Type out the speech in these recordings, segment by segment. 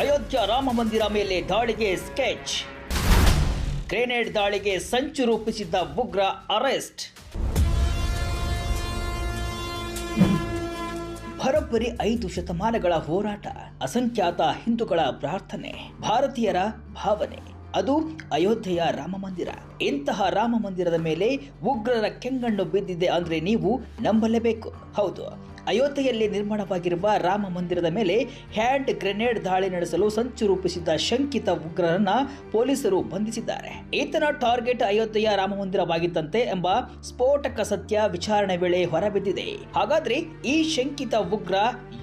ಅಯೋಧ್ಯ ರಾಮ ಮಂದಿರ ಮೇಲೆ ದಾಳಿಗೆ ಸ್ಕೆಚ್. ಗ್ರೆನೇಡ್ ದಾಳಿಗೆ ಸಂಚು ರೂಪಿಸಿದ್ದ ಉಗ್ರ ಅರೆಸ್ಟ್. ಬರೋಬ್ಬರಿ ಐದು ಶತಮಾನಗಳ ಹೋರಾಟ, ಅಸಂಖ್ಯಾತ ಹಿಂದೂಗಳ ಪ್ರಾರ್ಥನೆ, ಭಾರತೀಯರ ಭಾವನೆ. ಅದು ಅಯೋಧ್ಯೆಯ ರಾಮ ಮಂದಿರ. ಇಂತಹ ರಾಮ ಮಂದಿರದ ಮೇಲೆ ಉಗ್ರರ ಕೆಂಗಣ್ಣು ಬಿದ್ದಿದೆ ಅಂದ್ರೆ ನೀವು ನಂಬಲೇಬೇಕು. ಹೌದು, ಅಯೋಧ್ಯೆಯಲ್ಲಿ ನಿರ್ಮಾಣವಾಗಿರುವ ರಾಮ ಮಂದಿರದ ಮೇಲೆ ಹ್ಯಾಂಡ್ ಗ್ರೆನೇಡ್ ದಾಳಿ ನಡೆಸಲು ಸಂಚು ರೂಪಿಸಿದ್ದ ಶಂಕಿತ ಉಗ್ರರನ್ನ ಪೊಲೀಸರು ಬಂಧಿಸಿದ್ದಾರೆ. ಈತನ ಟಾರ್ಗೆಟ್ ಅಯೋಧ್ಯೆಯ ರಾಮ ಮಂದಿರವಾಗಿತ್ತಂತೆ ಎಂಬ ಸ್ಫೋಟಕ ಸತ್ಯ ವಿಚಾರಣೆ ವೇಳೆ ಹೊರಬಿದ್ದಿದೆ. ಹಾಗಾದ್ರೆ ಈ ಶಂಕಿತ ಉಗ್ರ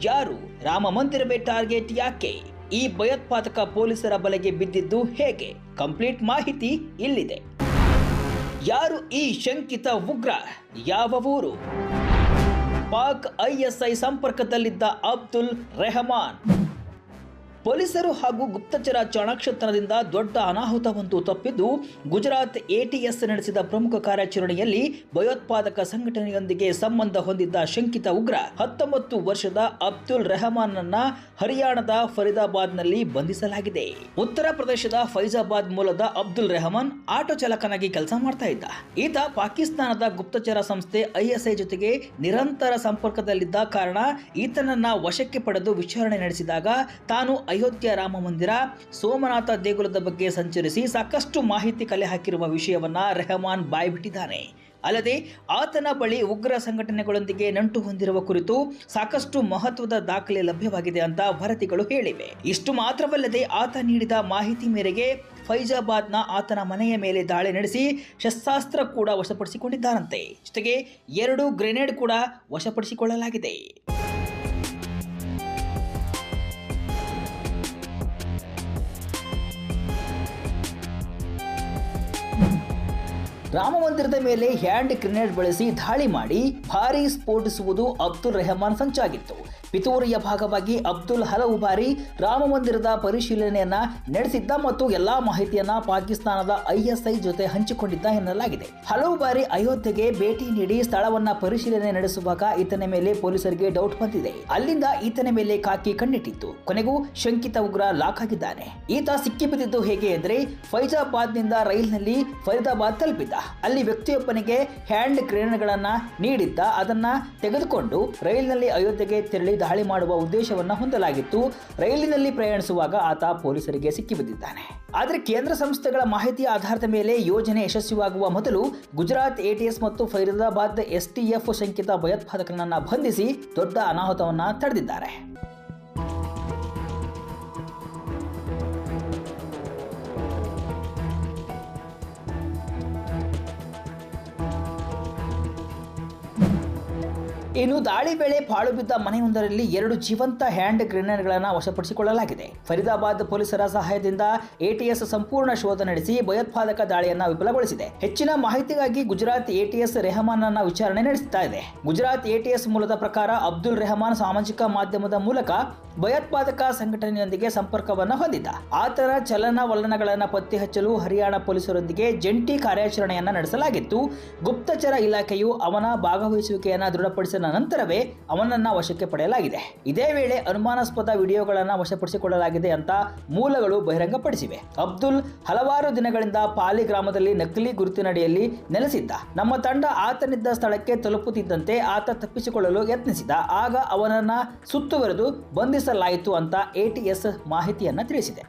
ಯಾರು? ರಾಮ ಮಂದಿರವೇ ಟಾರ್ಗೆಟ್ ಯಾಕೆ? ಈ ಭಯೋತ್ಪಾದಕ ಪೊಲೀಸರ ಬಲೆಗೆ ಬಿದ್ದಿದ್ದು ಹೇಗೆ? ಕಂಪ್ಲೀಟ್ ಮಾಹಿತಿ ಇಲ್ಲಿದೆ. ಯಾರು ಈ ಶಂಕಿತ ಉಗ್ರ? ಯಾವ ಊರು? ಪಾಕ್ ಐಎಸ್ಐ ಸಂಪರ್ಕದಲ್ಲಿದ್ದ ಅಬ್ದುಲ್ ರೆಹಮಾನ್. ಪೊಲೀಸರು ಹಾಗೂ ಗುಪ್ತಚರ ಚಾಣಾಕ್ಷತನದಿಂದ ದೊಡ್ಡ ಅನಾಹುತವೊಂದು ತಪ್ಪಿದ್ದು, ಗುಜರಾತ್ ಎಟಿಎಸ್ ನಡೆಸಿದ ಪ್ರಮುಖ ಕಾರ್ಯಾಚರಣೆಯಲ್ಲಿ ಭಯೋತ್ಪಾದಕ ಸಂಘಟನೆಯೊಂದಿಗೆ ಸಂಬಂಧ ಹೊಂದಿದ್ದ ಶಂಕಿತ ಉಗ್ರ ಹತ್ತೊಂಬತ್ತು ವರ್ಷದ ಅಬ್ದುಲ್ ರೆಹಮಾನ್ನನ್ನ ಹರಿಯಾಣದ ಫರೀದಾಬಾದ್ನಲ್ಲಿ ಬಂಧಿಸಲಾಗಿದೆ. ಉತ್ತರ ಪ್ರದೇಶದ ಫೈಜಾಬಾದ್ ಮೂಲದ ಅಬ್ದುಲ್ ರೆಹಮಾನ್ ಆಟೋ ಚಾಲಕನಾಗಿ ಕೆಲಸ ಮಾಡ್ತಾ ಇದ್ದ. ಈತ ಪಾಕಿಸ್ತಾನದ ಗುಪ್ತಚರ ಸಂಸ್ಥೆ ಐಎಸ್ಐ ಜೊತೆಗೆ ನಿರಂತರ ಸಂಪರ್ಕದಲ್ಲಿದ್ದ ಕಾರಣ ಈತನನ್ನ ವಶಕ್ಕೆ ಪಡೆದು ವಿಚಾರಣೆ ನಡೆಸಿದಾಗ ತಾನು ಅಯೋಧ್ಯ ರಾಮ ಮಂದಿರ, ಸೋಮನಾಥ ದೇಗುಲದ ಬಗ್ಗೆ ಸಂಚರಿಸಿ ಸಾಕಷ್ಟು ಮಾಹಿತಿ ಕಲೆ ಹಾಕಿರುವ ವಿಷಯವನ್ನ ರೆಹಮಾನ್ ಬಾಯ್ಬಿಟ್ಟಿದ್ದಾನೆ. ಅಲ್ಲದೆ ಆತನ ಬಳಿ ಉಗ್ರ ಸಂಘಟನೆಗಳೊಂದಿಗೆ ನಂಟು ಹೊಂದಿರುವ ಕುರಿತು ಸಾಕಷ್ಟು ಮಹತ್ವದ ದಾಖಲೆ ಲಭ್ಯವಾಗಿದೆ ಅಂತ ವರದಿಗಳು ಹೇಳಿವೆ. ಇಷ್ಟು ಮಾತ್ರವಲ್ಲದೆ ಆತ ನೀಡಿದ ಮಾಹಿತಿ ಮೇರೆಗೆ ಫೈಜಾಬಾದ್ನ ಆತನ ಮನೆಯ ಮೇಲೆ ದಾಳಿ ನಡೆಸಿ ಶಸ್ತ್ರಾಸ್ತ್ರ ಕೂಡ ವಶಪಡಿಸಿಕೊಂಡಿದ್ದಾರಂತೆ. ಜೊತೆಗೆ ಎರಡು ಗ್ರೆನೇಡ್ ಕೂಡ ವಶಪಡಿಸಿಕೊಳ್ಳಲಾಗಿದೆ. ರಾಮ ಮಂದಿರದ ಮೇಲೆ ಹ್ಯಾಂಡ್ ಗ್ರೆನೇಡ್ ಬಳಸಿ ದಾಳಿ ಮಾಡಿ ಭಾರಿ ಸ್ಫೋಟಿಸುವುದು ಅಬ್ದುಲ್ ರೆಹಮಾನ್ ಸಂಚಾಗಿತ್ತು. ಪಿತೂರಿಯ ಭಾಗವಾಗಿ ಅಬ್ದುಲ್ ಹಲವು ಬಾರಿ ರಾಮ ಮಂದಿರದ ಪರಿಶೀಲನೆಯನ್ನ ನಡೆಸಿದ್ದ ಮತ್ತು ಎಲ್ಲಾ ಮಾಹಿತಿಯನ್ನ ಪಾಕಿಸ್ತಾನದ ಐಎಸ್ಐ ಜೊತೆ ಹಂಚಿಕೊಂಡಿದ್ದ ಎನ್ನಲಾಗಿದೆ. ಹಲವು ಬಾರಿ ಅಯೋಧ್ಯೆಗೆ ಭೇಟಿ ನೀಡಿ ಸ್ಥಳವನ್ನ ಪರಿಶೀಲನೆ ನಡೆಸುವಾಗ ಈತನ ಮೇಲೆ ಪೊಲೀಸರಿಗೆ ಡೌಟ್ ಬಂದಿದೆ. ಅಲ್ಲಿಂದ ಈತನ ಮೇಲೆ ಕಾಕಿ ಕಣ್ಣಿಟ್ಟಿತ್ತು. ಕೊನೆಗೂ ಶಂಕಿತ ಉಗ್ರ ಲಾಕ್ ಆಗಿದ್ದಾನೆ. ಈತ ಸಿಕ್ಕಿಬಿದ್ದಿದ್ದು ಹೇಗೆ ಅಂದ್ರೆ ಫೈಜಾಬಾದ್ನಿಂದ ರೈಲ್ನಲ್ಲಿ ಫರೀದಾಬಾದ್ ತಲುಪಿದ್ದ. ಅಲ್ಲಿ ವ್ಯಕ್ತಿಯೊಬ್ಬನಿಗೆ ಹ್ಯಾಂಡ್ ಗ್ರೆನೇಡ್ಗಳನ್ನ ನೀಡಿದ್ದ. ಅದನ್ನ ತೆಗೆದುಕೊಂಡು ರೈಲಿನಲ್ಲಿ ಅಯೋಧ್ಯೆಗೆ ತೆರಳಿ ದಾಳಿ ಮಾಡುವ ಉದ್ದೇಶವನ್ನ ಹೊಂದಲಾಗಿತ್ತು. ರೈಲಿನಲ್ಲಿ ಪ್ರಯಾಣಿಸುವಾಗ ಆತ ಪೊಲೀಸರಿಗೆ ಸಿಕ್ಕಿಬಿದ್ದಿದ್ದಾನೆ. ಆದರೆ ಕೇಂದ್ರ ಸಂಸ್ಥೆಗಳ ಮಾಹಿತಿ ಆಧಾರದ ಮೇಲೆ ಯೋಜನೆ ಯಶಸ್ವಿಯಾಗುವ ಮೊದಲು ಗುಜರಾತ್ ಎಟಿಎಸ್ ಮತ್ತು ಫೈರದಾಬಾದ್ ಎಸ್ಟಿಎಫ್ ಶಂಕಿತ ಭಯೋತ್ಪಾದಕರನ್ನ ಬಂಧಿಸಿ ದೊಡ್ಡ ಅನಾಹುತವನ್ನ ತಡೆದಿದ್ದಾರೆ. ಇನ್ನು ದಾಳಿ ವೇಳೆ ಪಾಳು ಬಿದ್ದ ಮನೆಯೊಂದರಲ್ಲಿ ಎರಡು ಜೀವಂತ ಹ್ಯಾಂಡ್ ಗ್ರೆನೇಡ್ಗಳನ್ನು ವಶಪಡಿಸಿಕೊಳ್ಳಲಾಗಿದೆ. ಫರೀದಾಬಾದ್ ಪೊಲೀಸರ ಸಹಾಯದಿಂದ ಎಟಿಎಸ್ ಸಂಪೂರ್ಣ ಶೋಧ ನಡೆಸಿ ಭಯೋತ್ಪಾದಕ ದಾಳಿಯನ್ನ ವಿಫಲಗೊಳಿಸಿದೆ. ಹೆಚ್ಚಿನ ಮಾಹಿತಿಗಾಗಿ ಗುಜರಾತ್ ಎಟಿಎಸ್ ರೆಹಮಾನ್ ಅನ್ನ ವಿಚಾರಣೆ ನಡೆಸುತ್ತಾ ಇದೆ. ಗುಜರಾತ್ ಎಟಿಎಸ್ ಮೂಲದ ಪ್ರಕಾರ ಅಬ್ದುಲ್ ರೆಹಮಾನ್ ಸಾಮಾಜಿಕ ಮಾಧ್ಯಮದ ಮೂಲಕ ಭಯೋತ್ಪಾದಕ ಸಂಘಟನೆಯೊಂದಿಗೆ ಸಂಪರ್ಕವನ್ನು ಹೊಂದಿದ್ದ. ಆತನ ಚಲನವಲನಗಳನ್ನು ಪತ್ತೆ ಹಚ್ಚಲು ಹರಿಯಾಣ ಪೊಲೀಸರೊಂದಿಗೆ ಜಂಟಿ ಕಾರ್ಯಾಚರಣೆಯನ್ನ ನಡೆಸಲಾಗಿತ್ತು. ಗುಪ್ತಚರ ಇಲಾಖೆಯು ಅವನ ಭಾಗವಹಿಸುವಿಕೆಯನ್ನ ದೃಢಪಡಿಸಿದ ನಂತರವೇ ಅವನನ್ನ ವಶಕ್ಕೆ ಪಡೆಯಲಾಗಿದೆ. ಇದೇ ವೇಳೆ ಅನುಮಾನಾಸ್ಪದ ವಿಡಿಯೋಗಳನ್ನು ವಶಪಡಿಸಿಕೊಳ್ಳಲಾಗಿದೆ ಅಂತ ಮೂಲಗಳು ಬಹಿರಂಗಪಡಿಸಿವೆ. ಅಬ್ದುಲ್ ಹಲವಾರು ದಿನಗಳಿಂದ ಪಾಲಿ ಗ್ರಾಮದಲ್ಲಿ ನಕಲಿ ಗುರುತಿನಡಿಯಲ್ಲಿ ನೆಲೆಸಿದ್ದ. ನಮ್ಮ ತಂಡ ಆತನಿದ್ದ ಸ್ಥಳಕ್ಕೆ ತಲುಪುತ್ತಿದ್ದಂತೆ ಆತ ತಪ್ಪಿಸಿಕೊಳ್ಳಲು ಯತ್ನಿಸಿದ. ಆಗ ಅವನನ್ನ ಸುತ್ತುವರೆದು ಬಂಧಿಸಲಾಯಿತು ಅಂತ ಎಟಿಎಸ್ ಮಾಹಿತಿಯನ್ನ ತಿಳಿಸಿದೆ.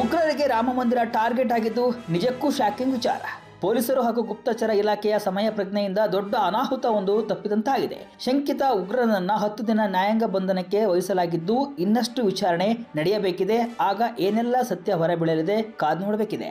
ಉಗ್ರರಿಗೆ ರಾಮ ಮಂದಿರ ಟಾರ್ಗೆಟ್ ಆಗಿದ್ದು ನಿಜಕ್ಕೂ ಶಾಕಿಂಗ್ ವಿಚಾರ. ಪೊಲೀಸರು ಹಾಗೂ ಗುಪ್ತಚರ ಇಲಾಖೆಯ ಸಮಯ ಪ್ರಜ್ಞೆಯಿಂದ ದೊಡ್ಡ ಅನಾಹುತ ಒಂದು ತಪ್ಪಿದಂತಾಗಿದೆ. ಶಂಕಿತ ಉಗ್ರನನ್ನ ಹತ್ತು ದಿನ ನ್ಯಾಯಾಂಗ ಬಂಧನಕ್ಕೆ ವಹಿಸಲಾಗಿದ್ದು ಇನ್ನಷ್ಟು ವಿಚಾರಣೆ ನಡೆಯಬೇಕಿದೆ. ಆಗ ಏನೆಲ್ಲ ಸತ್ಯ ಹೊರಬೀಳಲಿದೆ ಕಾದು ನೋಡಬೇಕಿದೆ.